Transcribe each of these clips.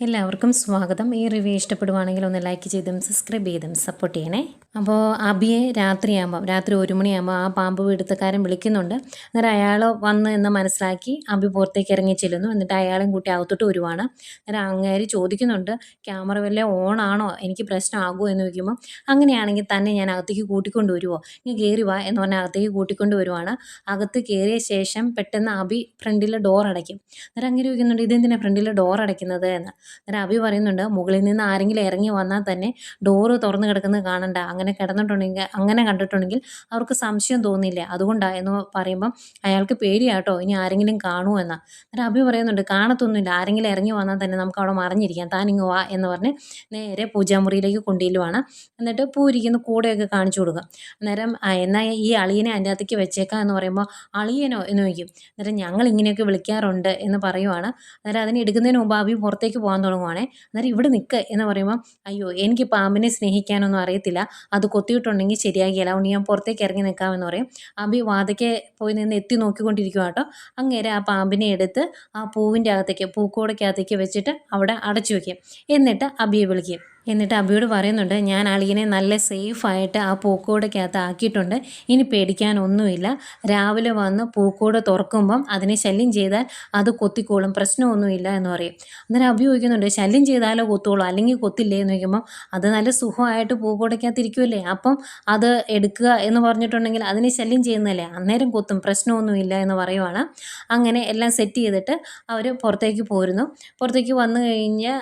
എല്ലാവർക്കും സ്വാഗതം. ഈ റിവ്യൂ ഇഷ്ടപ്പെടുവാണെങ്കിൽ ഒന്ന് ലൈക്ക് ചെയ്തും സബ്സ്ക്രൈബ് ചെയ്തും സപ്പോർട്ട് ചെയ്യണേ. അപ്പോൾ അബിയെ രാത്രിയാകുമ്പോൾ രാത്രി ഒരു മണിയാകുമ്പോൾ ആ പാമ്പ് വീടുത്തക്കാരൻ വിളിക്കുന്നുണ്ട്. അന്നേരം അയാൾ വന്ന് എന്ന് മനസ്സിലാക്കി അബി പുറത്തേക്ക് ഇറങ്ങി ചെല്ലുന്നു. എന്നിട്ട് അയാളും കൂട്ടി അകത്തോട്ട് വരുവാണ്. അന്നേരം അങ്ങേര് ചോദിക്കുന്നുണ്ട് ക്യാമറ വല്ല ഓൺ ആണോ? എനിക്ക് പ്രശ്നമാകുമോ? എന്ന് ചോദിക്കുമ്പോൾ അങ്ങനെയാണെങ്കിൽ തന്നെ ഞാൻ അകത്തേക്ക് കൂട്ടിക്കൊണ്ട് വരുമോ ഇനി കയറി വാ. എന്ന് പറഞ്ഞാൽ അകത്തേക്ക് കൂട്ടിക്കൊണ്ട് വരുവാണ്. അകത്ത് കയറിയ ശേഷം പെട്ടെന്ന് അബി ഫ്രണ്ടിലെ ഡോർ അടയ്ക്കും. അന്നേരം അങ്ങനെ ചോദിക്കുന്നുണ്ട് ഇതെന്തിനാണ് ഫ്രണ്ടിലെ ഡോർ അടയ്ക്കുന്നത്? എന്ന്. അന്നേരം അഭി പറയുന്നുണ്ട് മുകളിൽ നിന്ന് ആരെങ്കിലും ഇറങ്ങി വന്നാൽ തന്നെ ഡോറ് തുറന്ന് കിടക്കുന്നത് കാണണ്ട. അങ്ങനെ കിടന്നിട്ടുണ്ടെങ്കിൽ അങ്ങനെ കണ്ടിട്ടുണ്ടെങ്കിൽ അവർക്ക് സംശയം തോന്നില്ല. അതുകൊണ്ടാണ് എന്ന് പറയുമ്പം അയാൾക്ക് പേടിയാട്ടോ ഇനി ആരെങ്കിലും കാണുമോ എന്നാ. അന്നേരം അഭി പറയുന്നുണ്ട് കാണത്തൊന്നുമില്ല. ആരെങ്കിലും ഇറങ്ങി വന്നാൽ തന്നെ നമുക്ക് അവിടെ മറിഞ്ഞിരിക്കാം. താൻ ഇങ്ങ് വാ എന്ന് പറഞ്ഞ് നേരെ പൂജാമുറിയിലേക്ക് കൊണ്ടുവരുവാണ് എന്നിട്ട് പൂരിക്കുന്ന കൂടെയൊക്കെ കാണിച്ചു കൊടുക്കുക. അന്നേരം "ആ, എന്നാൽ ഈ അളിയനെ അതിന്റെ അകത്തേക്ക് വെച്ചേക്കാം എന്ന് പറയുമ്പോൾ അളിയനോ? എന്ന് ചോദിക്കും. അന്നേരം ഞങ്ങൾ ഇങ്ങനെയൊക്കെ വിളിക്കാറുണ്ട് എന്ന് പറയുവാണ്. അന്നേരം അതിനെ എടുക്കുന്നതിന് മുമ്പ് അഭി പുറത്തേക്ക് പോകാൻ തുടങ്ങുവാണേ. അന്നേരം ഇവിടെ നിൽക്കുക എന്ന് പറയുമ്പോൾ അയ്യോ എനിക്ക് പാമ്പിനെ സ്നേഹിക്കാനൊന്നും അറിയത്തില്ല. അത് കൊത്തിയിട്ടുണ്ടെങ്കിൽ ശരിയാകില്ല. അതുകൊണ്ട് ഞാൻ പുറത്തേക്ക് ഇറങ്ങി നിൽക്കാമെന്ന് പറയും. അബി വാതയ്ക്ക് പോയി നിന്ന് എത്തി നോക്കിക്കൊണ്ടിരിക്കുക കേട്ടോ അങ്ങേരെ ആ പാമ്പിനെ എടുത്ത് ആ പൂവിന്റെ അകത്തേക്ക് പൂക്കോടയ്ക്കകത്തേക്ക് വെച്ചിട്ട് അവിടെ അടച്ചു വയ്ക്കും എന്നിട്ട് അബിയെ വിളിക്കും. എന്നിട്ട് അബിയോട് പറയുന്നുണ്ട് ഞാൻ അളിയനെ നല്ല സേഫായിട്ട് ആ പൂക്കോടക്കകത്ത് ആക്കിയിട്ടുണ്ട്. ഇനി പേടിക്കാനൊന്നുമില്ല. രാവിലെ വന്ന് പൂക്കോട് തുറക്കുമ്പം അതിനെ ശല്യം ചെയ്താൽ അത് കൊത്തിക്കോളും. പ്രശ്നമൊന്നുമില്ല എന്ന് പറയും. അന്നേരം അബി ചോദിക്കുന്നുണ്ട് ശല്യം ചെയ്താലോ കൊത്തുള്ളൂ അല്ലെങ്കിൽ കൊത്തില്ലേ? എന്ന് ചോദിക്കുമ്പം അത് നല്ല സുഖമായിട്ട് പൂക്കോടക്കകത്ത് ഇരിക്കുമല്ലേ അപ്പം അത് എടുക്കുക എന്ന് പറഞ്ഞിട്ടുണ്ടെങ്കിൽ അതിനെ ശല്യം ചെയ്യുന്നതല്ലേ? അന്നേരം കൊത്തും. പ്രശ്നമൊന്നുമില്ല എന്ന് പറയുവാണ്. അങ്ങനെ എല്ലാം സെറ്റ് ചെയ്തിട്ട് അവർ പുറത്തേക്ക് പോരുന്നു. പുറത്തേക്ക് വന്നു കഴിഞ്ഞ്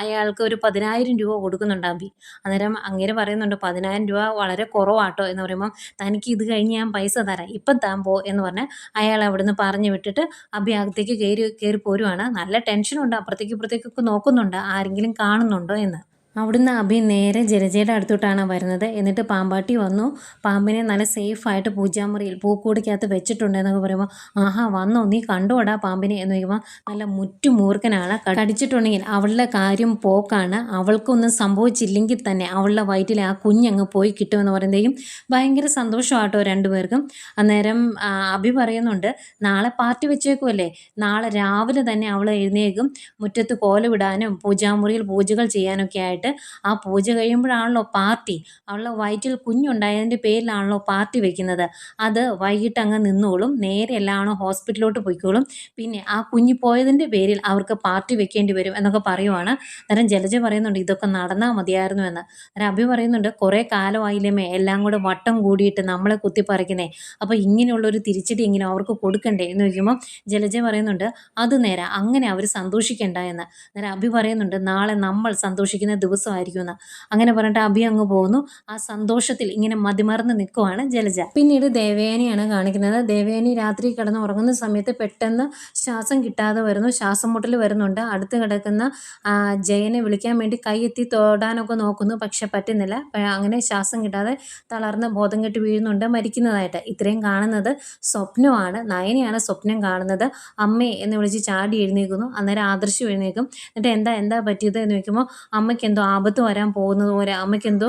അയാൾക്ക് ഒരു പതിനായിരം രൂപ കൊടുക്കുന്നുണ്ട് അബി അന്നേരം അങ്ങേര് പറയുന്നുണ്ട് പതിനായിരം രൂപ വളരെ കുറവാട്ടോ എന്ന് പറയുമ്പം തനിക്ക് ഇത് കഴിഞ്ഞ് ഞാൻ പൈസ തരാം ഇപ്പം താൻ പോ എന്ന് പറഞ്ഞ് അയാൾ അവിടുന്ന് പറഞ്ഞു വിട്ടിട്ട് അബി അകത്തേക്ക് കയറി കയറി പോരുവാണ്. നല്ല ടെൻഷനുണ്ട് അപ്പുറത്തേക്ക് ഇപ്പുറത്തേക്കൊക്കെ നോക്കുന്നുണ്ട് ആരെങ്കിലും കാണുന്നുണ്ടോ എന്ന്. അവിടുന്ന് അഭി നേരെ ജലജയുടെ അടുത്തോട്ടാണ് വരുന്നത്. എന്നിട്ട് പാമ്പാട്ടി വന്നു. പാമ്പിനെ നല്ല സേഫായിട്ട് പൂജാമുറിയിൽ പൂക്കൂടിക്കകത്ത് വെച്ചിട്ടുണ്ട് എന്നൊക്കെ പറയുമ്പോൾ ആഹാ വന്നോ നീ കണ്ടോടാ പാമ്പിനെ എന്ന് ചോദിക്കുമ്പോൾ നല്ല മുറ്റുമൂർഖനാണ് കടിച്ചിട്ടുണ്ടെങ്കിൽ അവളുടെ കാര്യം പോക്കാണ്. അവൾക്കൊന്നും സംഭവിച്ചില്ലെങ്കിൽ തന്നെ അവളുടെ വയറ്റിൽ ആ കുഞ്ഞങ്ങ് പോയി കിട്ടുമെന്ന് പറയുന്നതേക്കും ഭയങ്കര സന്തോഷമാട്ടോ രണ്ടുപേർക്കും. അന്നേരം അഭി പറയുന്നുണ്ട് നാളെ പാർട്ടി വെച്ചേക്കുമല്ലേ നാളെ രാവിലെ തന്നെ അവൾ എഴുന്നേക്കും മുറ്റത്ത് കോലമിടാനും പൂജാമുറിയിൽ പൂജകൾ ചെയ്യാനൊക്കെ ആയിട്ട് ആ പൂജ കഴിയുമ്പോഴാണല്ലോ പാർട്ടി. അവളുടെ വയറ്റിൽ കുഞ്ഞുണ്ടായതിന്റെ പേരിലാണല്ലോ പാർട്ടി വെക്കുന്നത്. അത് വൈകിട്ട് അങ്ങ് നിന്നോളും. നേരെ എല്ലാണോ ഹോസ്പിറ്റലിലോട്ട് പോയിക്കോളും. പിന്നെ ആ കുഞ്ഞ് പോയതിന്റെ പേരിൽ അവർക്ക് പാർട്ടി വെക്കേണ്ടി വരും എന്നൊക്കെ പറയുവാണ്. അന്നേരം ജലജ പറയുന്നുണ്ട് ഇതൊക്കെ നടന്നാൽ മതിയായിരുന്നു എന്ന്. അന്നേരം അഭി പറയുന്നുണ്ട് കുറേ കാലമായില്ലേമേ എല്ലാം കൂടെ വട്ടം കൂടിയിട്ട് നമ്മളെ കുത്തിപ്പറിക്കുന്നേ. അപ്പോൾ ഇങ്ങനെയുള്ളൊരു തിരിച്ചടി ഇങ്ങനെ അവർക്ക് കൊടുക്കണ്ടേ? എന്ന് ചോദിക്കുമ്പോൾ ജലജ പറയുന്നുണ്ട് അത് നേരെ അങ്ങനെ അവർ സന്തോഷിക്കണ്ട എന്ന്. അന്നേരം അഭി പറയുന്നുണ്ട് നാളെ നമ്മൾ സന്തോഷിക്കുന്ന ദിവസമായിരിക്കും എന്ന് അങ്ങനെ പറഞ്ഞിട്ട് അഭി അങ്ങ് പോകുന്നു. ആ സന്തോഷത്തിൽ ഇങ്ങനെ മതിമറന്ന് നിൽക്കുവാണ് ജലജ. പിന്നീട് ദേവയാനിയാണ് കാണിക്കുന്നത്. ദേവയാനി രാത്രി കിടന്ന് ഉറങ്ങുന്ന സമയത്ത് പെട്ടെന്ന് ശ്വാസം കിട്ടാതെ വരുന്നു. ശ്വാസം മുട്ടൽ വരുന്നുണ്ട്. അടുത്ത് കിടക്കുന്ന ജയനെ വിളിക്കാൻ വേണ്ടി കൈ എത്തി തോടാനൊക്കെ നോക്കുന്നു. പക്ഷെ പറ്റുന്നില്ല. അങ്ങനെ ശ്വാസം കിട്ടാതെ തളർന്ന് ബോധം കെട്ട് വീഴുന്നുണ്ട് മരിക്കുന്നതായിട്ട്. ഇത്രയും കാണുന്നത് സ്വപ്നമാണ്. നയനയാണ് സ്വപ്നം കാണുന്നത്. അമ്മേ എന്ന് വിളിച്ച് ചാടി എഴുന്നേൽക്കുന്നു. അന്നേരം ആദർശം എഴുന്നേൽക്കും. എന്നിട്ട് എന്താ എന്താ പറ്റിയത് എന്ന് ചോദിക്കുമ്പോൾ അമ്മയ്ക്ക് എന്തോ ആപത്ത് വരാൻ പോകുന്നത് പോലെ അമ്മയ്ക്ക് എന്തോ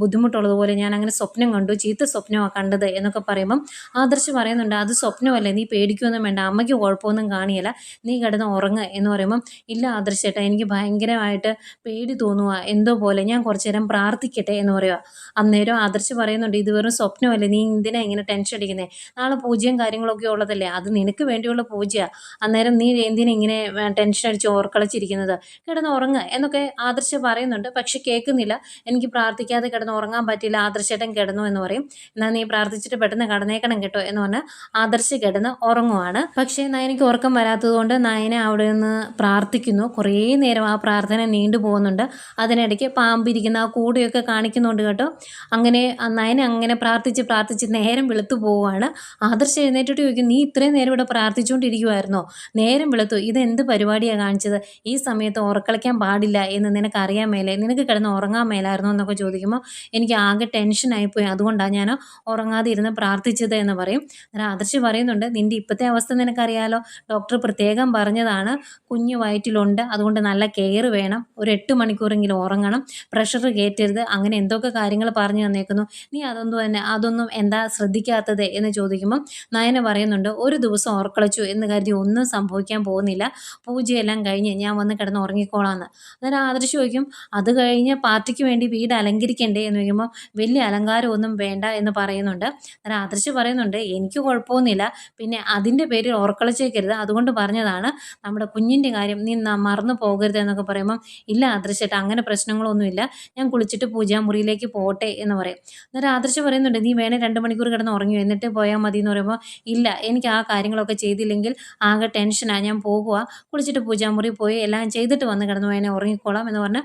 ബുദ്ധിമുട്ടുള്ളതുപോലെ ഞാൻ അങ്ങനെ സ്വപ്നം കണ്ടു ചീത്ത സ്വപ്നമാണ് കണ്ടത് എന്നൊക്കെ പറയുമ്പം ആദർശ് പറയുന്നുണ്ട് അത് സ്വപ്നമല്ലേ നീ പേടിക്കൊന്നും വേണ്ട അമ്മയ്ക്ക് കുഴപ്പമൊന്നും കാണിയല്ല നീ കിടന്ന് ഉറങ്ങുക എന്ന് പറയുമ്പം ഇല്ല ആദർശ് ചേട്ടാ എനിക്ക് ഭയങ്കരമായിട്ട് പേടി തോന്നുക എന്തോ പോലെ ഞാൻ കുറച്ച് നേരം പ്രാർത്ഥിക്കട്ടെ എന്ന് പറയുക അന്നേരം ആദർശ് പറയുന്നുണ്ട് ഇത് വെറും സ്വപ്നമല്ലേ നീ എന്തിനാ ഇങ്ങനെ ടെൻഷൻ അടിക്കുന്നത് നാളെ പൂജയും കാര്യങ്ങളൊക്കെ ഉള്ളതല്ലേ അത് നിനക്ക് വേണ്ടിയുള്ള പൂജയാണ് അന്നേരം നീ എന്തിനാ ഇങ്ങനെ ടെൻഷൻ അടിച്ച് ഓർക്കളിച്ചിരിക്കുന്നത്? കിടന്ന് ഉറങ്ങുക എന്നൊക്കെ ആദർശ് പറയുന്നുണ്ട്. പക്ഷെ കേൾക്കുന്നില്ല. എനിക്ക് പ്രാർത്ഥിക്കാതെ കിടന്ന് ഉറങ്ങാൻ പറ്റില്ല ആദർശേട്ടൻ കിടന്നു എന്ന് പറയും. എന്നാൽ നീ പ്രാർത്ഥിച്ചിട്ട് പെട്ടെന്ന് കടന്നേക്കണം കേട്ടോ എന്ന് പറഞ്ഞ് ആദർശ് കിടന്ന് ഉറങ്ങുവാണ്. പക്ഷേ നയനയ്ക്ക് ഉറക്കം വരാത്തത് കൊണ്ട് നയന അവിടെ നിന്ന് പ്രാർത്ഥിക്കുന്നു. കുറേ നേരം ആ പ്രാർത്ഥന നീണ്ടു പോകുന്നുണ്ട്. അതിനിടയ്ക്ക് പാമ്പിരിക്കുന്ന ആ കൂടെയൊക്കെ കാണിക്കുന്നുണ്ട് കേട്ടോ. അങ്ങനെ നയന അങ്ങനെ പ്രാർത്ഥിച്ച് പ്രാർത്ഥിച്ച് നേരം വെളുത്തു പോവുകയാണ് ആദർശ് എഴുന്നേറ്റിട്ട് ചോദിക്കും നീ ഇത്രയും നേരം ഇവിടെ പ്രാർത്ഥിച്ചുകൊണ്ടിരിക്കുമായിരുന്നോ നേരം വെളുത്തു. ഇത് എന്ത് പരിപാടിയാണ് കാണിച്ചത്? ഈ സമയത്ത് ഉറക്കളിക്കാൻ പാടില്ല എന്ന് നിനക്ക് നിനക്ക് അറിയാൻ മേലെ നിനക്ക് കിടന്ന് ഉറങ്ങാൻ മേലായിരുന്നോ എന്നൊക്കെ ചോദിക്കുമ്പോൾ എനിക്ക് ആകെ ടെൻഷനായിപ്പോയി അതുകൊണ്ടാണ് ഞാൻ ഉറങ്ങാതെ ഇരുന്ന് പ്രാർത്ഥിച്ചത് എന്ന് പറയും. അന്നേരം ആദർശ് പറയുന്നുണ്ട് നിന്റെ ഇപ്പോഴത്തെ അവസ്ഥ നിനക്കറിയാലോ? ഡോക്ടർ പ്രത്യേകം പറഞ്ഞതാണ് കുഞ്ഞ് വയറ്റിലുണ്ട് അതുകൊണ്ട് നല്ല കെയർ വേണം. ഒരു എട്ട് മണിക്കൂറെങ്കിലും ഉറങ്ങണം. പ്രഷർ കയറ്റരുത് അങ്ങനെ എന്തൊക്കെ കാര്യങ്ങൾ പറഞ്ഞു തന്നേക്കുന്നു. നീ അതൊന്നും തന്നെ അതൊന്നും എന്താ ശ്രദ്ധിക്കാത്തത്? എന്ന് ചോദിക്കുമ്പോൾ നയന പറയുന്നുണ്ട് ഒരു ദിവസം ഓർക്കളച്ചു എന്ന് കരുതി ഒന്നും സംഭവിക്കാൻ പോകുന്നില്ല. പൂജയെല്ലാം കഴിഞ്ഞ് ഞാൻ വന്ന് കിടന്ന് ഉറങ്ങിക്കോളാം എന്ന് അന്നേരം ആദർശ് ചോദിക്കും അത് കഴിഞ്ഞ് പാർട്ടിക്ക് വേണ്ടി വീട് അലങ്കരിക്കണ്ടേ? എന്ന് ചോദിക്കുമ്പോൾ വലിയ അലങ്കാരമൊന്നും വേണ്ട എന്ന് പറയുന്നുണ്ട്. അന്നേരം ആദർശ് പറയുന്നുണ്ട് എനിക്ക് കുഴപ്പമൊന്നുമില്ല. പിന്നെ അതിന്റെ പേരിൽ ഓർക്കളച്ചേക്കരുത് അതുകൊണ്ട് പറഞ്ഞതാണ് നമ്മുടെ കുഞ്ഞിന്റെ കാര്യം. നീ മറന്നു പോകരുത് എന്നൊക്കെ പറയുമ്പം ഇല്ല ആദർശേട്ടാ അങ്ങനെ പ്രശ്നങ്ങളൊന്നുമില്ല. ഞാൻ കുളിച്ചിട്ട് പൂജാമുറിയിലേക്ക് പോട്ടെ എന്ന് പറയും. അന്നേരം ആദർശ് പറയുന്നുണ്ട് നീ വേണേൽ രണ്ട് മണിക്കൂർ കിടന്ന് ഉറങ്ങിയോ? എന്നിട്ട് പോയാൽ മതി എന്ന് പറയുമ്പോൾ ഇല്ല എനിക്ക് ആ കാര്യങ്ങളൊക്കെ ചെയ്തില്ലെങ്കിൽ ആകെ ടെൻഷനാണ് ഞാൻ പോകുക കുളിച്ചിട്ട് പൂജാമുറി പോയി. എല്ലാം ചെയ്തിട്ട് വന്ന് കിടന്നു വേണേൽ ഉറങ്ങിക്കോളാം എന്ന് പറഞ്ഞ്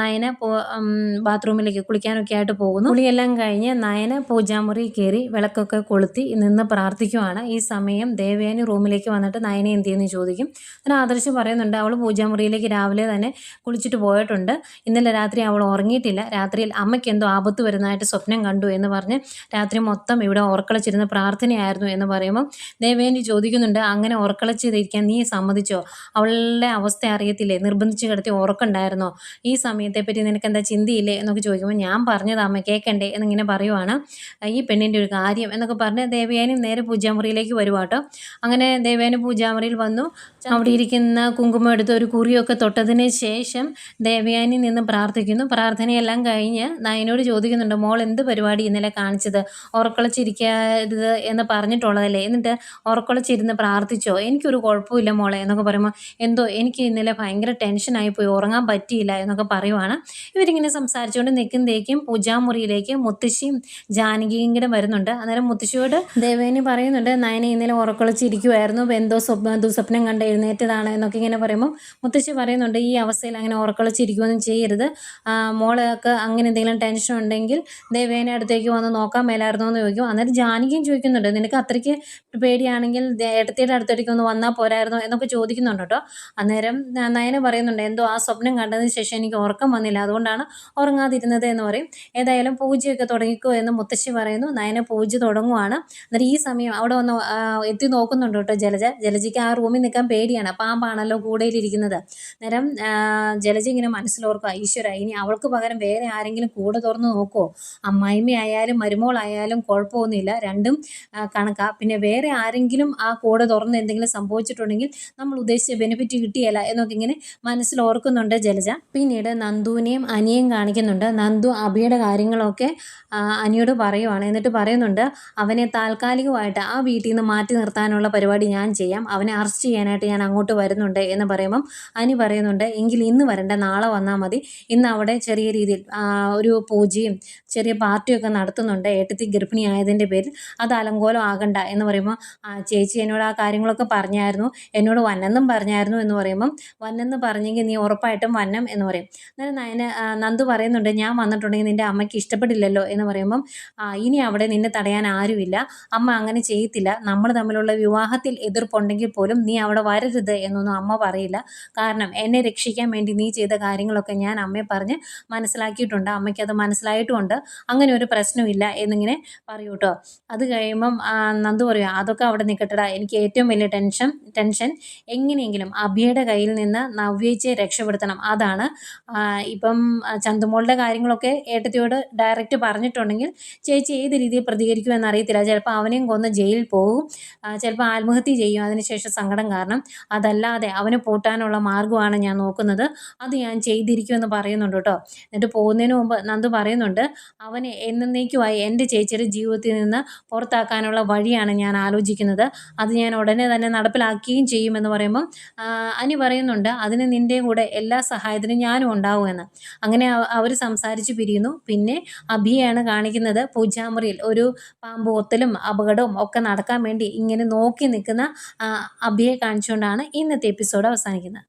നയന ബാത്റൂമിലേക്ക് കുളിക്കാനൊക്കെ ആയിട്ട് പോകുന്നു. കുളിയെല്ലാം കഴിഞ്ഞ് നയന പൂജാമുറി കയറി വിളക്കൊക്കെ കൊളുത്തി നിന്ന് പ്രാർത്ഥിക്കുവാണ്. ഈ സമയം ദേവയാനി റൂമിലേക്ക് വന്നിട്ട് നയനെ എന്ത് ചെയ്യുന്നു ചോദിക്കും. അങ്ങനെ ആദർശം പറയുന്നുണ്ട് അവൾ പൂജാമുറിയിലേക്ക് രാവിലെ തന്നെ കുളിച്ചിട്ട് പോയിട്ടുണ്ട്. ഇന്നലെ രാത്രി അവൾ ഉറങ്ങിയിട്ടില്ല. രാത്രിയിൽ അമ്മയ്ക്ക് എന്തോ ആപത്ത് വരുന്നതായിട്ട് സ്വപ്നം കണ്ടു എന്ന് പറഞ്ഞ് രാത്രി മൊത്തം ഇവിടെ ഉറക്കളച്ചിരുന്ന പ്രാർത്ഥനയായിരുന്നു എന്ന് പറയുമ്പോൾ ദേവേനി ചോദിക്കുന്നുണ്ട് അങ്ങനെ ഉറക്കളച്ചിരിക്കാൻ നീ സമ്മതിച്ചോ? അവളുടെ അവസ്ഥ അറിയത്തില്ലേ? നിർബന്ധിച്ച് കിടത്തി ഉറക്കമുണ്ടായിരുന്നോ ഈ സമയത്തെ പറ്റി നിനക്ക് എന്താ ചിന്തയില്ലേ? എന്നൊക്കെ ചോദിക്കുമ്പോൾ ഞാൻ പറഞ്ഞത് അമ്മ കേൾക്കണ്ടേ എന്നിങ്ങനെ പറയുവാണ്. ഈ പെണ്ണിന്റെ ഒരു കാര്യം എന്നൊക്കെ പറഞ്ഞ് ദേവയാനി നേരെ പൂജാമുറിയിലേക്ക് വരുവാട്ടോ അങ്ങനെ ദേവയാനി പൂജാമുറിയിൽ വന്നു. അവിടെ ഇരിക്കുന്ന കുങ്കുമം എടുത്ത് ഒരു കുറിയൊക്കെ തൊട്ടതിന് ശേഷം ദേവയാനി നിന്ന് പ്രാർത്ഥിക്കുന്നു. പ്രാർത്ഥനയെല്ലാം കഴിഞ്ഞ് നായനോട് ചോദിക്കുന്നുണ്ട് മോൾ എന്ത് പരിപാടി ഇന്നലെ കാണിച്ചത്? ഉറക്കളച്ചിരിക്കരുത് എന്ന് പറഞ്ഞിട്ടുള്ളതല്ലേ? എന്നിട്ട് ഉറക്കളച്ചിരുന്ന് പ്രാർത്ഥിച്ചോ? എനിക്കൊരു കുഴപ്പമില്ല മോളെ എന്നൊക്കെ പറയുമ്പോൾ എന്തോ എനിക്ക് ഇന്നലെ ഭയങ്കര ടെൻഷനായി പോയി. ഉറങ്ങാൻ പറ്റിയില്ല എന്നൊക്കെ പറയുവാണ്. ഇവരിങ്ങനെ സംസാരിച്ചുകൊണ്ട് നിൽക്കുന്നതേക്കും പൂജാമുറിയിലേക്ക് മുത്തശ്ശിയും ജാനകിയും കൂടെ വരുന്നുണ്ട്. അന്നേരം മുത്തശ്ശിയോട് ദേവേനി പറയുന്നുണ്ട് നയന ഇന്നലെ ഉറക്കളിച്ചിരിക്കുമായിരുന്നു എന്തോ സ്വപ്ന ദുസ്വപ്നം കണ്ട് എഴുന്നേറ്റതാണ് എന്നൊക്കെ ഇങ്ങനെ പറയുമ്പോൾ മുത്തശ്ശി പറയുന്നുണ്ട് ഈ അവസ്ഥയിൽ അങ്ങനെ ഉറക്കളച്ചിരിക്കുകയൊന്നും ചെയ്യരുത്. മോളൊക്കെ അങ്ങനെ എന്തെങ്കിലും ടെൻഷൻ ഉണ്ടെങ്കിൽ ദേവേനെ അടുത്തേക്ക് വന്ന് നോക്കാൻ മേലായിരുന്നോ എന്ന് ചോദിക്കും. അന്നേരം ജാനകിയും ചോദിക്കുന്നുണ്ട് നിനക്ക് അത്രയ്ക്ക് പേടിയാണെങ്കിൽ ഏട്ടത്തിയുടെ അടുത്തേക്ക് ഒന്ന് വന്നാൽ പോരായിരുന്നോ? എന്നൊക്കെ ചോദിക്കുന്നുണ്ട് കേട്ടോ. അന്നേരം നയന പറയുന്നുണ്ട് എന്തോ ആ സ്വപ്നം കണ്ടതിന് ശേഷം എനിക്ക് ഉറക്കം വന്നില്ല. അതുകൊണ്ടാണ് ഉറങ്ങാതിരുന്നത് എന്ന് പറയും. ഏതായാലും പൂജയൊക്കെ തുടങ്ങിക്കോ എന്ന് മുത്തശ്ശി പറയുന്നു. നയന പൂജ തുടങ്ങുവാണ്. എന്നിട്ട് ഈ സമയം അവിടെ വന്ന് എത്തി നോക്കുന്നുണ്ട് കേട്ടോ ജലജ. ജലജയ്ക്ക് ആ റൂമിൽ നിൽക്കാൻ പേടിയാണ്. പാമ്പാണല്ലോ കൂടെയിലിരിക്കുന്നത്. നേരം ജലജ ഇങ്ങനെ മനസ്സിലോർക്കുക ഈശ്വര ഇനി അവൾക്ക് പകരം വേറെ ആരെങ്കിലും കൂടെ തുറന്ന് നോക്കുമോ അമ്മായിമ്മയായാലും മരുമോളായാലും കുഴപ്പമൊന്നുമില്ല. രണ്ടും കണക്കാ. പിന്നെ വേറെ ആരെങ്കിലും ആ കൂടെ തുറന്ന് എന്തെങ്കിലും സംഭവിച്ചിട്ടുണ്ടെങ്കിൽ നമ്മൾ ഉദ്ദേശിച്ച ബെനിഫിറ്റ് കിട്ടിയല്ല എന്നൊക്കെ ഇങ്ങനെ മനസ്സിൽ ഓർക്കുന്നുണ്ട് ജലജ. പിന്നീട് നന്ദുവിനെയും അനിയും കാണിക്കുന്നുണ്ട്. നന്ദു അഭിയുടെ കാര്യങ്ങളൊക്കെ അനിയോട് പറയുവാണ്. എന്നിട്ട് പറയുന്നുണ്ട് അവനെ താൽക്കാലികമായിട്ട് ആ വീട്ടിൽ നിന്ന് മാറ്റി നിർത്താനുള്ള പരിപാടി ഞാൻ ചെയ്യാം. അവനെ അറസ്റ്റ് ചെയ്യാനായിട്ട് ഞാൻ അങ്ങോട്ട് വരുന്നുണ്ട് എന്ന് പറയുമ്പം അനി പറയുന്നുണ്ട് എങ്കിൽ ഇന്ന് വരണ്ട നാളെ വന്നാൽ മതി. ഇന്ന് അവിടെ ചെറിയ രീതിയിൽ ഒരു പൂജയും ചെറിയ പാർട്ടിയൊക്കെ നടത്തുന്നുണ്ട്. ഏട്ടത്തി ഗർഭിണി ആയതിന്റെ പേരിൽ അത് അലങ്കോലം ആകണ്ട എന്ന് പറയുമ്പോൾ ചേച്ചി എന്നോട് ആ കാര്യങ്ങളൊക്കെ പറഞ്ഞായിരുന്നു. എന്നോട് വന്നെന്നും പറഞ്ഞായിരുന്നു എന്ന് പറയുമ്പം വന്നെന്ന് പറഞ്ഞെങ്കിൽ നീ ഉറപ്പായിട്ടും വന്നം എന്ന് പറയും. അന്നേരം നയന നന്ദു പറയുന്നുണ്ട് ഞാൻ വന്നിട്ടുണ്ടെങ്കിൽ നിന്റെ അമ്മയ്ക്ക് ഇഷ്ടപ്പെടില്ലല്ലോ എന്ന് പറയുമ്പം ഇനി അവിടെ നിന്നെ തടയാൻ ആരുമില്ല. അമ്മ അങ്ങനെ ചെയ്യത്തില്ല. നമ്മൾ തമ്മിലുള്ള വിവാഹത്തിൽ എതിർപ്പുണ്ടെങ്കിൽ പോലും നീ അവിടെ വരരുത് എന്നൊന്നും അമ്മ പറയില്ല. കാരണം എന്നെ രക്ഷിക്കാൻ വേണ്ടി നീ ചെയ്ത കാര്യങ്ങളൊക്കെ ഞാൻ അമ്മയെ പറഞ്ഞ് മനസ്സിലാക്കിയിട്ടുണ്ട്. അമ്മയ്ക്ക് അത് മനസ്സിലായിട്ടുമുണ്ട്. അങ്ങനെ ഒരു പ്രശ്നമില്ല എന്നിങ്ങനെ പറയൂ കേട്ടോ. അത് കഴിയുമ്പം നന്ദു പറയും അതൊക്കെ അവിടെ നിൽക്കട്ടെടാ എനിക്ക് ഏറ്റവും വലിയ ടെൻഷൻ ടെൻഷൻ എങ്ങനെയെങ്കിലും അഭിയുടെ കയ്യിൽ നിന്ന് നവ്യച്ചെ രക്ഷപ്പെടുത്തണം. അതാണ് ഇപ്പം ചന്തുമോളുടെ കാര്യങ്ങളൊക്കെ ഏട്ടത്തിയോട് ഡയറക്റ്റ് പറഞ്ഞിട്ടുണ്ടെങ്കിൽ ചേച്ചി ഏത് രീതിയിൽ പ്രതികരിക്കുമെന്ന് അറിയത്തില്ല. ചിലപ്പോൾ അവനെയും കൊന്ന് ജയിലിൽ പോകും. ചിലപ്പോൾ ആത്മഹത്യ ചെയ്യും. അതിനുശേഷം സങ്കടം കാരണം അതല്ലാതെ അവനെ പൂട്ടാനുള്ള മാർഗമാണ് ഞാൻ നോക്കുന്നത്. അത് ഞാൻ ചെയ്തിരിക്കുമെന്ന് പറയുന്നുണ്ട് കേട്ടോ. എന്നിട്ട് പോകുന്നതിന് മുമ്പ് നന്ദു പറയുന്നുണ്ട് അവനെ എന്നേക്കുമായി എന്റെ ചേച്ചിയുടെ ജീവിതത്തിൽ നിന്ന് പുറത്താക്കാനുള്ള വഴിയാണ് ഞാൻ ആലോചിക്കുന്നത്. അത് ഞാൻ ഉടനെ തന്നെ നടപ്പിലാക്കുകയും ചെയ്യുമെന്ന് പറയുമ്പം അനി പറയുന്നുണ്ട് അതിന് നിന്റെ കൂടെ എല്ലാ സഹായത്തിനും ഞാനും ഉണ്ടാവുമെന്ന്. അങ്ങനെ അവർ സംസാരിച്ച് പിരിയുന്നു. പിന്നെ അഭിയാണ് കാണിക്കുന്നത് പൂജാമുറിയിൽ ഒരു പാമ്പ് ഒത്തലും അപകടവും ഒക്കെ നടക്കാൻ വേണ്ടി ഇങ്ങനെ നോക്കി നിൽക്കുന്ന അഭിയെ കാണിച്ചുകൊണ്ടാണ് ഇന്നത്തെ എപ്പിസോഡ് അവസാനിക്കുന്നത്.